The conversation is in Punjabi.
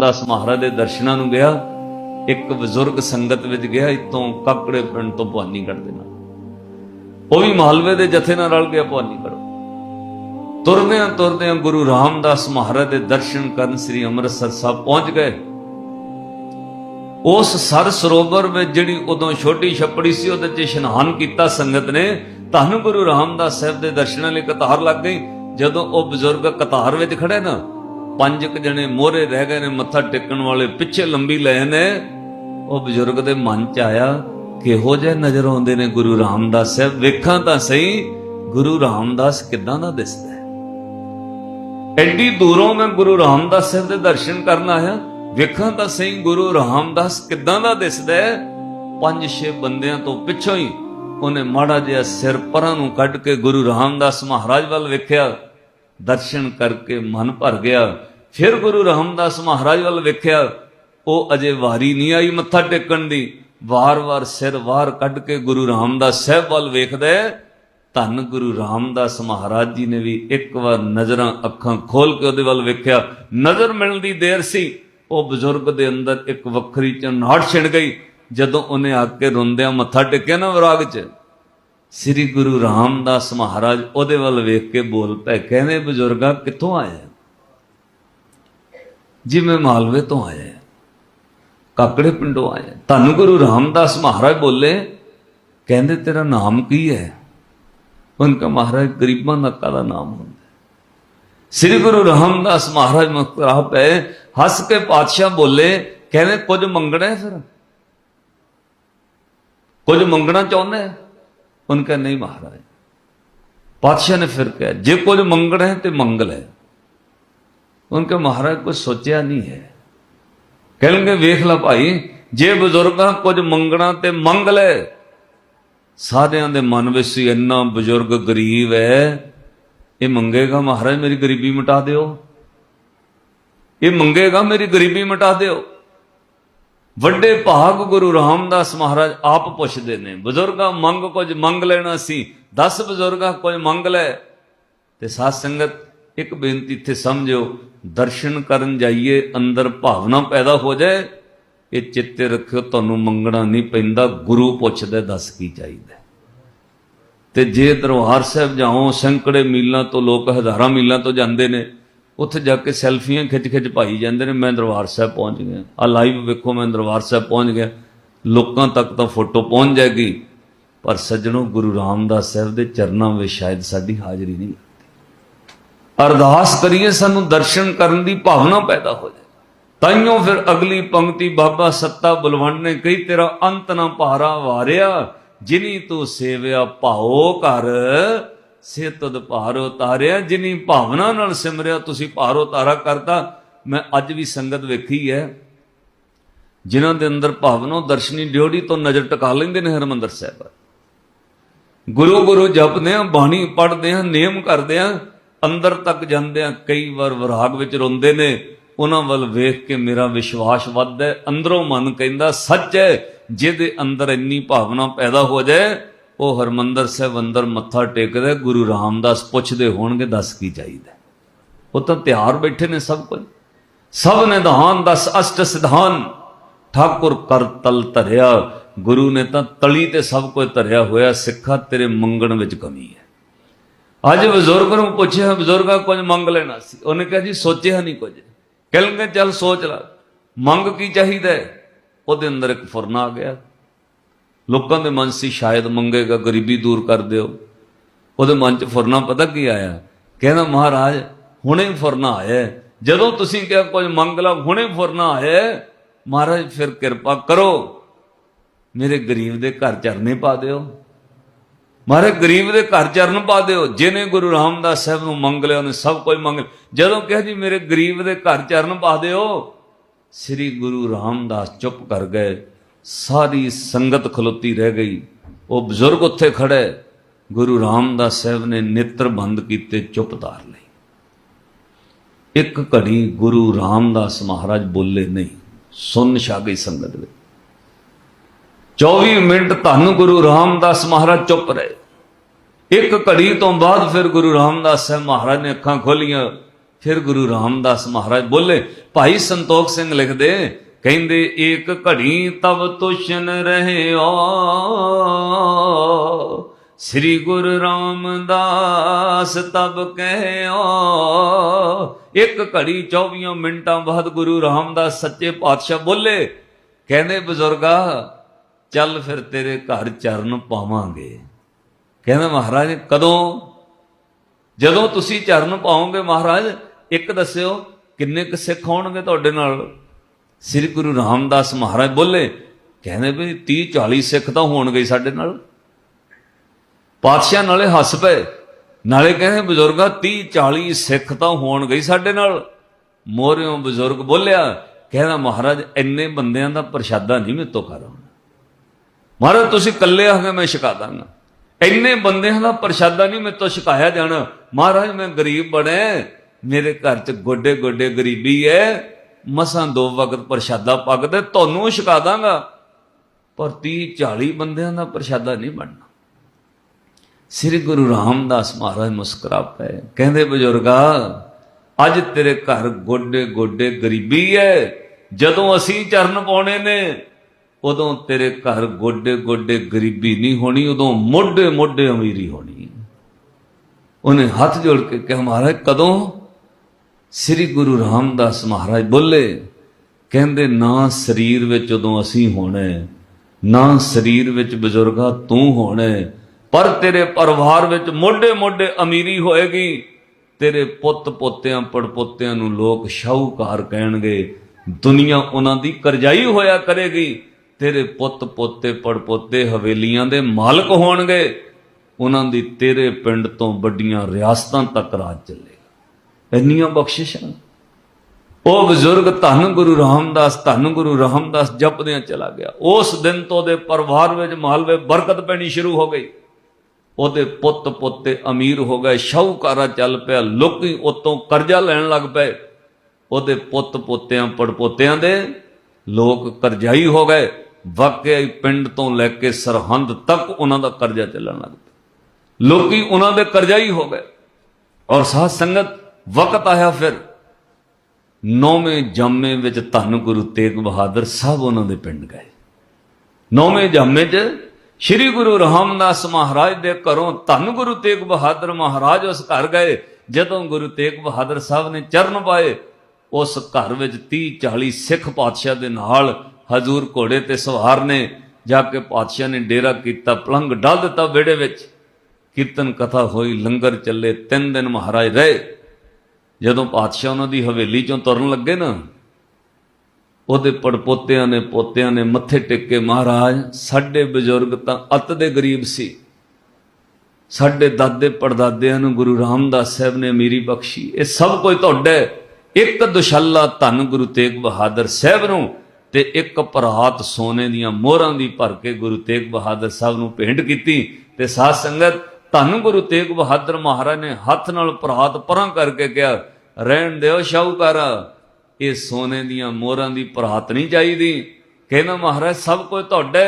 ਦਾਸ ਮਹਾਰਾਜ ਦੇ ਦਰਸ਼ਨਾਂ ਨੂੰ ਗਿਆ, ਇੱਕ ਬਜ਼ੁਰਗ ਸੰਗਤ ਵਿੱਚ ਗਿਆ ਇਤੋਂ ਕਾਕੜੇ ਪਿੰਡ ਤੋਂ ਭਵਾਨੀਗੜ੍ਹ ਦੇ ਨਾਲ। ਉਹ ਵੀ ਮਾਲਵੇ ਦੇ ਜਥੇ ਨਾਲ ਰਲ ਗਿਆ ਭਵਾਨੀਗੜ੍ਹ ਤੁਰਦਿਆਂ ਤੁਰਦਿਆਂ ਗੁਰੂ ਰਾਮਦਾਸ ਮਹਾਰਾਜ ਦੇ ਦਰਸ਼ਨ ਕਰਨ ਸ੍ਰੀ ਅੰਮ੍ਰਿਤਸਰ ਸਾਹਿਬ ਪਹੁੰਚ ਗਏ। ਉਸ ਸਰ ਸਰੋਵਰ ਵਿੱਚ ਜਿਹੜੀ ਉਦੋਂ ਛੋਟੀ ਛੱਪੜੀ ਸੀ, ਉਹਦੇ 'ਚ ਇਸ਼ਨਾਨ ਕੀਤਾ ਸੰਗਤ ਨੇ ਤੁਹਾਨੂੰ ਗੁਰੂ ਰਾਮਦਾਸ ਸਾਹਿਬ ਦੇ ਦਰਸ਼ਨਾਂ ਲਈ ਕਤਾਰ ਲੱਗ ਗਈ। ਜਦੋਂ ਉਹ ਬਜ਼ੁਰਗ ਕਤਾਰ ਵਿੱਚ ਖੜੇ ਨਾ ਪੰਜ ਕੁ ਜਣੇ ਮੋਹਰੇ ਰਹਿ ਗਏ ਨੇ, ਮੱਥਾ ਟੇਕਣ ਵਾਲੇ ਪਿੱਛੇ ਲੰਬੀ ਲਾਈਨ ਨੇ। ਉਹ ਬਜ਼ੁਰਗ ਦੇ ਮਨ 'ਚ ਆਇਆ, ਕਿਹੋ ਜਿਹੇ ਨਜ਼ਰ ਆਉਂਦੇ ਨੇ ਗੁਰੂ ਰਾਮਦਾਸ ਸਾਹਿਬ? ਵੇਖਾਂ ਤਾਂ ਸਹੀ, ਗੁਰੂ ਰਾਮਦਾਸ ਕਿੱਦਾਂ ਦਾ ਦਿਸਦਾ ਹੈ। ਐਡੀ ਦੂਰੋਂ ਮੈਂ ਗੁਰੂ ਰਾਮਦਾਸ ਸਾਹਿਬ ਦੇ ਦਰਸ਼ਨ ਕਰਨ ਆਇਆ, ਵੇਖਾਂ ਤਾਂ ਸਹੀ ਗੁਰੂ ਰਾਮਦਾਸ ਕਿੱਦਾਂ ਦਾ ਦਿਸਦਾ ਹੈ। ਪੰਜ ਛੇ ਬੰਦਿਆਂ ਤੋਂ ਪਿੱਛੋਂ ਹੀ ਉਹਨੇ ਮਾੜਾ ਜਿਹਾ ਸਿਰ ਪਰਾਂ ਨੂੰ ਕੱਢ ਕੇ ਗੁਰੂ ਰਾਮਦਾਸ ਮਹਾਰਾਜ ਵੱਲ ਵੇਖਿਆ। ਦਰਸ਼ਨ ਕਰਕੇ ਮਨ ਭਰ ਗਿਆ। ਫਿਰ ਗੁਰੂ ਰਾਮਦਾਸ ਮਹਾਰਾਜ ਵੱਲ ਵੇਖਿਆ, ਉਹ ਅਜੇ ਵਾਰੀ ਨਹੀਂ ਆਈ ਮੱਥਾ ਟੇਕਣ ਦੀ। ਵਾਰ-ਵਾਰ ਸਿਰ ਵਾਰ ਕੱਢ ਕੇ ਗੁਰੂ ਰਾਮਦਾਸ ਸਾਹਿਬ ਵੱਲ ਵੇਖਦਾ ਹੈ। ਧੰਨ ਗੁਰੂ ਰਾਮਦਾਸ ਮਹਾਰਾਜ ਜੀ ਨੇ ਵੀ ਇੱਕ ਵਾਰ ਨਜ਼ਰਾਂ ਅੱਖਾਂ ਖੋਲ ਕੇ ਉਹਦੇ ਵੱਲ ਵੇਖਿਆ। ਨਜ਼ਰ ਮਿਲਣ ਦੀ ਦੇਰ ਸੀ। ਉਹ ਬਜ਼ੁਰਗ ਦੇ ਅੰਦਰ ਇੱਕ ਵੱਖਰੀ ਚਨਾਹਟ ਛਿੜ ਗਈ, ਜਦੋਂ ਉਹਨੇ ਆ ਕੇ ਰੋਂਦਿਆਂ ਮੱਥਾ ਟੇਕਿਆ ਨਾ ਵਿਰਾਗ 'ਚ। ਸ੍ਰੀ ਗੁਰੂ ਰਾਮਦਾਸ ਮਹਾਰਾਜ ਉਹਦੇ ਵੱਲ ਵੇਖ ਕੇ ਬੋਲ ਪਏ, ਕਹਿੰਦੇ ਬਜ਼ੁਰਗਾ, ਕਿੱਥੋਂ ਆਇਆ ਜੀ ਮੈਂ ਮਾਲਵੇ ਤੋਂ ਆਇਆ ਕਾਕੜੇ ਪਿੰਡੋਂ ਆਇਆ ਤੁਹਾਨੂੰ ਗੁਰੂ ਰਾਮਦਾਸ ਮਹਾਰਾਜ ਬੋਲੇ, ਕਹਿੰਦੇ ਤੇਰਾ ਨਾਮ ਕੀ ਹੈ? ਉਨਕਾ ਮਹਾਰਾਜ, ਗਰੀਬਾਂ ਦਾ ਕਾਲਾ ਨਾਮ ਹੁੰਦਾ ਸ੍ਰੀ ਗੁਰੂ ਰਾਮਦਾਸ ਮਹਾਰਾਜ ਮੁਸਕਰਾ ਪਏ, ਹੱਸ ਕੇ ਪਾਤਸ਼ਾਹ ਬੋਲੇ, ਕਹਿੰਦੇ, ਕੁਝ ਮੰਗਣਾ ਫਿਰ? ਕੁਝ ਮੰਗਣਾ ਚਾਹੁੰਦਾ ਹੈ? ਉਨਕਾ ਨਹੀਂ ਮਹਾਰਾਜ। ਪਾਤਸ਼ਾਹ ਨੇ ਫਿਰ ਕਿਹਾ, ਜੇ ਕੁਝ ਮੰਗਣਾ ਹੈ ਤੇ ਮੰਗ ਲੈ। ਉਨਕੇ ਮਹਾਰਾਜ ਕੁਝ ਸੋਚਿਆ ਨਹੀਂ ਹੈ ਕਹਿਣਗੇ ਵੇਖ ਲੈ ਭਾਈ ਜੇ ਬਜ਼ੁਰਗਾਂ ਕੁਝ ਮੰਗਣਾ ਤੇ ਮੰਗ ਲੈ ਸਾਰਿਆਂ ਦੇ ਮਨ ਵਿੱਚ ਸੀ ਇੰਨਾ ਬਜ਼ੁਰਗ ਗਰੀਬ ਹੈ ਇਹ ਮੰਗੇਗਾ ਮਹਾਰਾਜ ਮੇਰੀ ਗਰੀਬੀ ਮਿਟਾ ਦਿਓ ਇਹ ਮੰਗੇਗਾ ਮੇਰੀ ਗਰੀਬੀ ਮਿਟਾ ਦਿਓ ਵੱਡੇ ਭਾਗ ਗੁਰੂ ਰਾਮਦਾਸ ਮਹਾਰਾਜ ਆਪ ਪੁੱਛਦੇ ਨੇ ਬਜ਼ੁਰਗਾ ਮੰਗ ਕੁਝ ਮੰਗ ਲੈਣਾ ਸੀ 10 ਬਜ਼ੁਰਗਾ ਕੁਝ ਮੰਗ ਲੈ ਤੇ ਸਾਧ ਸੰਗਤ ਇੱਕ ਬੇਨਤੀ ਇੱਥੇ ਸਮਝਿਓ, ਦਰਸ਼ਨ ਕਰਨ ਜਾਈਏ, ਅੰਦਰ ਭਾਵਨਾ ਪੈਦਾ ਹੋ ਜਾਏ, ਇਹ ਚਿੱਤੇ ਰੱਖਿਓ, ਤੁਹਾਨੂੰ ਮੰਗਣਾ ਨਹੀਂ ਪੈਂਦਾ, ਗੁਰੂ ਪੁੱਛਦਾ, ਦੱਸ ਕੀ ਚਾਹੀਦਾ। ਤੇ ਜੇ ਦਰਬਾਰ ਸਾਹਿਬ ਜਾਓ, ਸੈਂਕੜੇ ਮੀਲਾਂ ਤੋਂ ਲੋਕ, ਹਜ਼ਾਰਾਂ ਮੀਲਾਂ ਤੋਂ ਜਾਂਦੇ ਨੇ, ਉੱਥੇ ਜਾ ਕੇ ਸੈਲਫੀਆਂ ਖਿੱਚ ਖਿੱਚ ਪਾਈ ਜਾਂਦੇ ਨੇ, ਮੈਂ ਦਰਬਾਰ ਸਾਹਿਬ ਪਹੁੰਚ ਗਿਆ। ਆ ਲਾਈਵ ਵੇਖੋ, ਮੈਂ ਦਰਬਾਰ ਸਾਹਿਬ ਪਹੁੰਚ ਗਿਆ। ਲੋਕਾਂ ਤੱਕ ਤਾਂ ਫੋਟੋ ਪਹੁੰਚ ਜਾਏਗੀ, ਪਰ ਸੱਜਣੋ, ਗੁਰੂ ਰਾਮਦਾਸ ਸਾਹਿਬ ਦੇ ਚਰਨਾਂ ਵਿੱਚ ਸ਼ਾਇਦ ਸਾਡੀ ਹਾਜ਼ਰੀ ਨਹੀਂ। ਅਰਦਾਸ ਕਰੀਏ, ਸਾਨੂੰ ਦਰਸ਼ਨ ਕਰਨ ਦੀ ਭਾਵਨਾ ਪੈਦਾ ਹੋ ਜਾਏ। ਤਾਈਓ ਫਿਰ ਅਗਲੀ ਪੰਕਤੀ ਬਾਬਾ ਸੱਤਾ ਬਲਵੰਡ ਨੇ ਕਈ ਤੇਰਾ ਅੰਤ ਨਾ ਭਾਰਾ ਵਾਰਿਆ, ਜਿਨੀ ਤੂੰ ਸੇਵਿਆ ਭਾਓ ਕਰ ਸੇ ਤਦ ਭਾਰ ਉਤਾਰਿਆ ਜਿਨੀ ਭਾਵਨਾ ਨਾਲ ਸਿਮਰਿਆ, ਤੁਸੀਂ ਭਾਰ ਉਤਾਰਾ ਕਰਤਾ। ਮੈਂ ਅੱਜ ਵੀ ਸੰਗਤ ਵੇਖੀ ਹੈ, ਜਿਨ੍ਹਾਂ ਦੇ ਅੰਦਰ ਭਾਵਨਾ ਦਰਸ਼ਨੀ ਡਿਉੜੀ ਤੋਂ ਨਜ਼ਰ ਟਿਕਾ ਲੈਂਦੇ ਨੇ ਹਰਮੰਦਰ ਸਾਹਿਬ। ਗੁਰੂ ਗੁਰੂ ਜਪਦੇ ਆ ਬਾਣੀ ਪੜ੍ਹਦੇ ਆ ਨੇਮ ਕਰਦੇ ਆ ਅੰਦਰ ਤੱਕ ਜਾਂਦਿਆਂ ਕਈ ਵਾਰ ਵਿਰਾਗ ਵਿੱਚ ਰੋਂਦੇ ਨੇ। ਉਹਨਾਂ ਵੱਲ ਵੇਖ ਕੇ ਮੇਰਾ ਵਿਸ਼ਵਾਸ ਵੱਧਦਾ ਹੈ। ਅੰਦਰੋਂ ਮਨ ਕਹਿੰਦਾ, ਸੱਚ ਹੈ, ਜਿਹਦੇ ਅੰਦਰ ਇੰਨੀ ਭਾਵਨਾ ਪੈਦਾ ਹੋ ਜਾਏ, ਉਹ ਹਰਮੰਦਰ ਸਾਹਿਬ ਅੰਦਰ ਮੱਥਾ ਟੇਕਦਾ ਗੁਰੂ ਰਾਮਦਾਸ ਪੁੱਛਦੇ ਹੋਣਗੇ, ਦੱਸ ਕੀ ਚਾਹੀਦਾ ਉਹ ਤਾਂ ਤਿਆਰ ਬੈਠੇ ਨੇ ਸਭ ਕੁਝ। ਸਭ ਨਿਧਾਨ ਦਸ ਅਸ਼ਟ ਸਿਧਾਨ। ਠਾਕੁਰ ਕਰ ਤਲ ਧਰਿਆ। ਗੁਰੂ ਨੇ ਤਾਂ ਤਲੀ ਤੇ ਸਭ ਕੁਝ ਧਰਿਆ ਹੋਇਆ। ਸਿੱਖਾ ਤੇਰੇ ਮੰਗਣ ਵਿੱਚ ਕਮੀ ਹੈ। ਅੱਜ ਬਜ਼ੁਰਗ ਨੂੰ ਪੁੱਛਿਆ ਬਜ਼ੁਰਗਾ ਕੁਝ ਮੰਗ ਲੈਣਾ ਸੀ ਉਹਨੇ ਕਿਹਾ ਜੀ ਸੋਚਿਆ ਨਹੀਂ ਕੁਝ ਕਹਿੰਦੇ ਚੱਲ ਸੋਚ ਲੈ ਮੰਗ ਕੀ ਚਾਹੀਦਾ ਉਹਦੇ ਅੰਦਰ ਇੱਕ ਫੁਰਨਾ ਆ ਗਿਆ ਲੋਕਾਂ ਦੇ ਮਨ ਸੀ ਸ਼ਾਇਦ ਮੰਗੇਗਾ ਗਰੀਬੀ ਦੂਰ ਕਰ ਦਿਓ ਉਹਦੇ ਮਨ 'ਚ ਫੁਰਨਾ ਪਤਾ ਕੀ ਆਇਆ ਕਹਿੰਦਾ ਮਹਾਰਾਜ ਹੁਣੇ ਫੁਰਨਾ ਆਇਆ ਜਦੋਂ ਤੁਸੀਂ ਕਿਹਾ ਕੁਝ ਮੰਗ ਲਾ ਹੁਣੇ ਫੁਰਨਾ ਆਇਆ ਮਹਾਰਾਜ ਫਿਰ ਕਿਰਪਾ ਕਰੋ ਮੇਰੇ ਗਰੀਬ ਦੇ ਘਰ ਚਰਨੇ ਪਾ ਦਿਓ ਮਹਾਰਾਜ ਗਰੀਬ ਦੇ ਘਰ ਚਰਨ ਪਾ ਦਿਓ, ਜਿਹਨੇ ਗੁਰੂ ਰਾਮਦਾਸ ਸਾਹਿਬ ਨੂੰ ਮੰਗ ਲਿਆ, ਉਹਨੇ ਸਭ ਕੁਝ ਮੰਗ ਲਿਆ। ਜਦੋਂ ਕਿਹਾ ਜੀ ਮੇਰੇ ਗਰੀਬ ਦੇ ਘਰ ਚਰਨ ਪਾ ਦਿਓ, ਸ੍ਰੀ ਗੁਰੂ ਰਾਮਦਾਸ ਚੁੱਪ ਕਰ ਗਏ। ਸਾਰੀ ਸੰਗਤ ਖਲੋਤੀ ਰਹਿ ਗਈ। ਉਹ ਬਜ਼ੁਰਗ ਉੱਥੇ ਖੜੇ। ਗੁਰੂ ਰਾਮਦਾਸ ਸਾਹਿਬ ਨੇ ਨੇਤਰ ਬੰਦ ਕੀਤੇ, ਚੁੱਪ ਧਾਰ ਲਈ। ਇੱਕ ਘੜੀ ਗੁਰੂ ਰਾਮਦਾਸ ਮਹਾਰਾਜ ਬੋਲੇ, ਨਹੀਂ, ਸੁਣ ਛਾ ਗਈ ਸੰਗਤ ਵਿੱਚ। 24 ਮਿੰਟ ਧੰਨ ਗੁਰੂ ਰਾਮਦਾਸ ਮਹਾਰਾਜ ਚੁੱਪ ਰਹੇ। ਇੱਕ ਘੜੀ ਤੋਂ ਬਾਅਦ ਫਿਰ ਗੁਰੂ ਰਾਮਦਾਸ ਸਾਹਿਬ ਮਹਾਰਾਜ ਨੇ ਅੱਖਾਂ ਖੋਲੀਆਂ, ਫਿਰ ਗੁਰੂ ਰਾਮਦਾਸ ਮਹਾਰਾਜ ਬੋਲੇ, ਭਾਈ ਸੰਤੋਖ ਸਿੰਘ ਲਿਖਦੇ, ਕਹਿੰਦੇ ਇੱਕ ਘੜੀ ਤਵ ਤੁਸ਼ਨ ਰਹਿਓ ਸ੍ਰੀ ਗੁਰੂ ਰਾਮਦਾਸ ਤਬ ਕਹਿਓ ਇੱਕ ਘੜੀ 24 ਮਿੰਟਾਂ ਬਾਅਦ ਗੁਰੂ ਰਾਮਦਾਸ ਸੱਚੇ ਪਾਤਸ਼ਾਹ ਬੋਲੇ, ਕਹਿੰਦੇ, ਬਜ਼ੁਰਗਾ, ਚੱਲ ਫਿਰ ਤੇਰੇ ਘਰ ਚਰਨ ਪਾਵਾਂਗੇ। ਕਹਿੰਦਾ ਮਹਾਰਾਜ, ਕਦੋਂ? ਜਦੋਂ ਤੁਸੀਂ ਚਰਨ ਪਾਓਗੇ ਮਹਾਰਾਜ, ਇੱਕ ਦੱਸਿਓ, ਕਿੰਨੇ ਕੁ ਸਿੱਖ ਹੋਣਗੇ ਤੁਹਾਡੇ ਨਾਲ? ਸ੍ਰੀ ਗੁਰੂ ਰਾਮਦਾਸ ਮਹਾਰਾਜ ਬੋਲੇ, ਕਹਿੰਦੇ ਵੀ 30 40 ਸਿੱਖ ਤਾਂ ਹੋਣਗੇ ਸਾਡੇ ਨਾਲ। ਪਾਤਸ਼ਾਹ ਨਾਲੇ ਹੱਸ ਪਏ, ਨਾਲੇ ਕਹਿੰਦੇ ਬਜ਼ੁਰਗਾ 30 40 ਸਿੱਖ ਤਾਂ ਹੋਣਗੇ ਹੀ ਸਾਡੇ ਨਾਲ। ਮੋਰਿਓ ਬਜ਼ੁਰਗ ਬੋਲਿਆ, ਕਹਿੰਦਾ ਮਹਾਰਾਜ, ਇੰਨੇ ਬੰਦਿਆਂ ਦਾ ਪ੍ਰਸ਼ਾਦਾ ਨਹੀਂ ਮੇਰੇ ਤੋਂ ਕਰਾਂ। ਮਹਾਰਾਜ, ਤੁਸੀਂ ਇਕੱਲੇ ਆ ਕੇ ਮੈਂ ਛਕਾ ਦਾਂਗਾ। ਇੰਨੇ ਬੰਦਿਆਂ ਦਾ ਪ੍ਰਸ਼ਾਦਾ ਨਹੀਂ ਮੇਰੇ ਤੋਂ ਛਕਾਇਆ ਜਾਣਾ। ਮਹਾਰਾਜ, ਮੈਂ ਗਰੀਬ ਬਣਿਆ ਮੇਰੇ ਘਰ 'ਚ ਗੋਡੇ ਗੋਡੇ ਗਰੀਬੀ ਹੈ ਮਸਾਂ ਦੋ ਵਕਤ ਪ੍ਰਸ਼ਾਦਾ ਪੱਕਦੇ ਤੁਹਾਨੂੰ ਛਕਾ ਦਾਂਗਾ। ਪਰ 30 40 ਬੰਦਿਆਂ ਦਾ ਪ੍ਰਸ਼ਾਦਾ ਨਹੀਂ ਬਣਨਾ। ਸ੍ਰੀ ਗੁਰੂ ਰਾਮਦਾਸ ਮਹਾਰਾਜ ਮੁਸਕਰਾ ਪਏ ਕਹਿੰਦੇ, ਬਜ਼ੁਰਗਾ, ਅੱਜ ਤੇਰੇ ਘਰ ਗੋਡੇ ਗੋਡੇ ਗਰੀਬੀ ਹੈ ਜਦੋਂ ਅਸੀਂ ਚਰਨ ਪਾਉਣੇ ਨੇ ਉਦੋਂ ਤੇਰੇ ਘਰ ਗੋਡੇ ਗੋਡੇ ਗਰੀਬੀ ਨਹੀਂ ਹੋਣੀ, ਉਦੋਂ ਮੋਢੇ ਮੋਢੇ ਅਮੀਰੀ ਹੋਣੀ। ਉਹਨੇ ਹੱਥ ਜੋੜ ਕੇ ਕਿਹਾ, ਮਹਾਰਾਜ, ਕਦੋਂ ਸ੍ਰੀ ਗੁਰੂ ਰਾਮਦਾਸ ਮਹਾਰਾਜ ਬੋਲੇ, ਕਹਿੰਦੇ, ਨਾ ਸਰੀਰ ਵਿੱਚ ਉਦੋਂ ਅਸੀਂ ਹੋਣਾ, ਨਾ ਸਰੀਰ ਵਿੱਚ ਬਜ਼ੁਰਗਾ ਤੂੰ ਹੋਣਾ, ਪਰ ਤੇਰੇ ਪਰਿਵਾਰ ਵਿੱਚ ਮੋਢੇ ਮੋਢੇ ਅਮੀਰੀ ਹੋਏਗੀ। ਤੇਰੇ ਪੁੱਤ ਪੋਤਿਆਂ, ਪੜਪੋਤਿਆਂ ਨੂੰ ਲੋਕ ਸ਼ਾਹੂਕਾਰ ਕਹਿਣਗੇ, ਦੁਨੀਆ ਉਹਨਾਂ ਦੀ ਕਰਜ਼ਾਈ ਹੋਇਆ ਕਰੇਗੀ। ਤੇਰੇ ਪੁੱਤ ਪੋਤੇ ਪੜਪੋਤੇ ਹਵੇਲੀਆਂ ਦੇ ਮਾਲਕ ਹੋਣਗੇ, ਉਹਨਾਂ ਦੀ ਤੇਰੇ ਪਿੰਡ ਤੋਂ ਵੱਡੀਆਂ ਰਿਆਸਤਾਂ ਤੱਕ ਰਾਜ ਚੱਲੇਗਾ। ਇੰਨੀਆਂ ਬਖਸ਼ਿਸ਼ਾਂ। ਉਹ ਬਜ਼ੁਰਗ ਧੰਨ ਗੁਰੂ ਰਾਮਦਾਸ, ਧੰਨ ਗੁਰੂ ਰਾਮਦਾਸ ਜਪਦਿਆਂ ਚਲਾ ਗਿਆ। ਉਸ ਦਿਨ ਤੋਂ ਉਹਦੇ ਪਰਿਵਾਰ ਵਿੱਚ ਮਾਲਵੇ ਬਰਕਤ ਪੈਣੀ ਸ਼ੁਰੂ ਹੋ ਗਈ। ਉਹਦੇ ਪੁੱਤ ਪੋਤੇ ਅਮੀਰ ਹੋ ਗਏ, ਸ਼ਾਹੂਕਾਰਾ ਚੱਲ ਪਿਆ, ਲੋਕੀ ਉਤੋਂ ਕਰਜ਼ਾ ਲੈਣ ਲੱਗ ਪਏ। ਉਹਦੇ ਪੁੱਤ ਪੋਤਿਆਂ, ਪੜਪੋਤਿਆਂ ਦੇ ਲੋਕ ਕਰਜ਼ਾਈ ਹੋ ਗਏ। ਵਾਕਿਆ ਹੀ ਪਿੰਡ ਤੋਂ ਲੈ ਕੇ ਸਰਹੰਦ ਤੱਕ ਉਹਨਾਂ ਦਾ ਕਰਜ਼ਾ ਚੱਲਣ ਲੱਗ ਪਿਆ। ਲੋਕੀ ਉਹਨਾਂ ਦੇ ਕਰਜ਼ਾ ਹੀ ਹੋ ਗਏ। ਔਰ ਸਾਧ ਸੰਗਤ, ਵਕਤ ਆਇਆ ਫਿਰ। ਨੌਵੇਂ ਜਾਮੇ ਵਿੱਚ ਧੰਨ ਗੁਰੂ ਤੇਗ ਬਹਾਦਰ ਸਾਹਿਬ ਉਹਨਾਂ ਦੇ ਪਿੰਡ ਗਏ। ਨੌਵੇਂ ਜਾਮੇ 'ਚ ਸ੍ਰੀ ਗੁਰੂ ਰਾਮਦਾਸ ਮਹਾਰਾਜ ਦੇ ਘਰੋਂ ਧੰਨ ਗੁਰੂ ਤੇਗ ਬਹਾਦਰ ਮਹਾਰਾਜ ਉਸ ਘਰ ਗਏ। ਜਦੋਂ ਗੁਰੂ ਤੇਗ ਬਹਾਦਰ ਸਾਹਿਬ ਨੇ ਚਰਨ ਪਾਏ, ਉਸ ਘਰ ਵਿੱਚ 30 40 ਸਿੱਖ ਪਾਤਸ਼ਾਹ ਦੇ ਨਾਲ ਹਜ਼ੂਰ ਘੋੜੇ ਤੇ ਸਵਾਰ ਨੇ ਜਾ ਕੇ ਪਾਤਸ਼ਾਹ ਨੇ ਡੇਰਾ ਕੀਤਾ ਪਲੰਗ ਡਾਲ ਦਿੱਤਾ ਵਿਹੜੇ ਵਿੱਚ। ਕੀਰਤਨ ਕਥਾ ਹੋਈ, ਲੰਗਰ ਚੱਲੇ, ਤਿੰਨ ਦਿਨ ਮਹਾਰਾਜ ਰਹੇ। ਜਦੋਂ ਪਾਤਸ਼ਾਹ ਉਹਨਾਂ ਦੀ ਹਵੇਲੀ ਚੋਂ ਤੁਰਨ ਲੱਗੇ ਨਾ, ਉਹਦੇ ਪੜਪੋਤਿਆਂ ਨੇ ਪੋਤਿਆਂ ਨੇ ਮੱਥੇ ਟੇਕੇ, ਮਹਾਰਾਜ, ਸਾਡੇ ਬਜ਼ੁਰਗ ਤਾਂ ਅਤ ਦੇ ਗਰੀਬ ਸੀ। ਸਾਡੇ ਦਾਦੇ ਪੜਦਾਦਿਆਂ ਨੂੰ ਗੁਰੂ ਰਾਮਦਾਸ ਸਾਹਿਬ ਨੇ ਅਮੀਰੀ ਬਖਸ਼ੀ। ਇਹ ਸਭ ਕੁਝ ਤੁਹਾਡਾ ਇੱਕ ਦੁਸ਼ੱਲਾ ਧੰਨ ਗੁਰੂ ਤੇਗ ਬਹਾਦਰ ਸਾਹਿਬ ਨੂੰ ਤੇ ਇੱਕ ਪਰਾਤ ਸੋਨੇ ਦੀਆਂ ਮੋਹਰਾਂ ਦੀ ਭਰ ਕੇ ਗੁਰੂ ਤੇਗ ਬਹਾਦਰ ਸਾਹਿਬ ਨੂੰ ਭੇਂਟ ਕੀਤੀ ਤੇ ਸਾਧ ਸੰਗਤ, ਧੰਨ ਗੁਰੂ ਤੇਗ ਬਹਾਦਰ ਮਹਾਰਾਜ ਨੇ ਹੱਥ ਨਾਲ ਪਰਾਤ ਪਰਾਂ ਕਰਕੇ ਕਿਹਾ, ਰਹਿਣ ਦਿਓ ਸ਼ਾਹੂਕਾਰਾ, ਇਹ ਸੋਨੇ ਦੀਆਂ ਮੋਹਰਾਂ ਦੀ ਪਰਾਤ ਨਹੀਂ ਚਾਹੀਦੀ। ਕਹਿੰਦਾ, ਮਹਾਰਾਜ, ਸਭ ਕੁਝ ਤੁਹਾਡਾ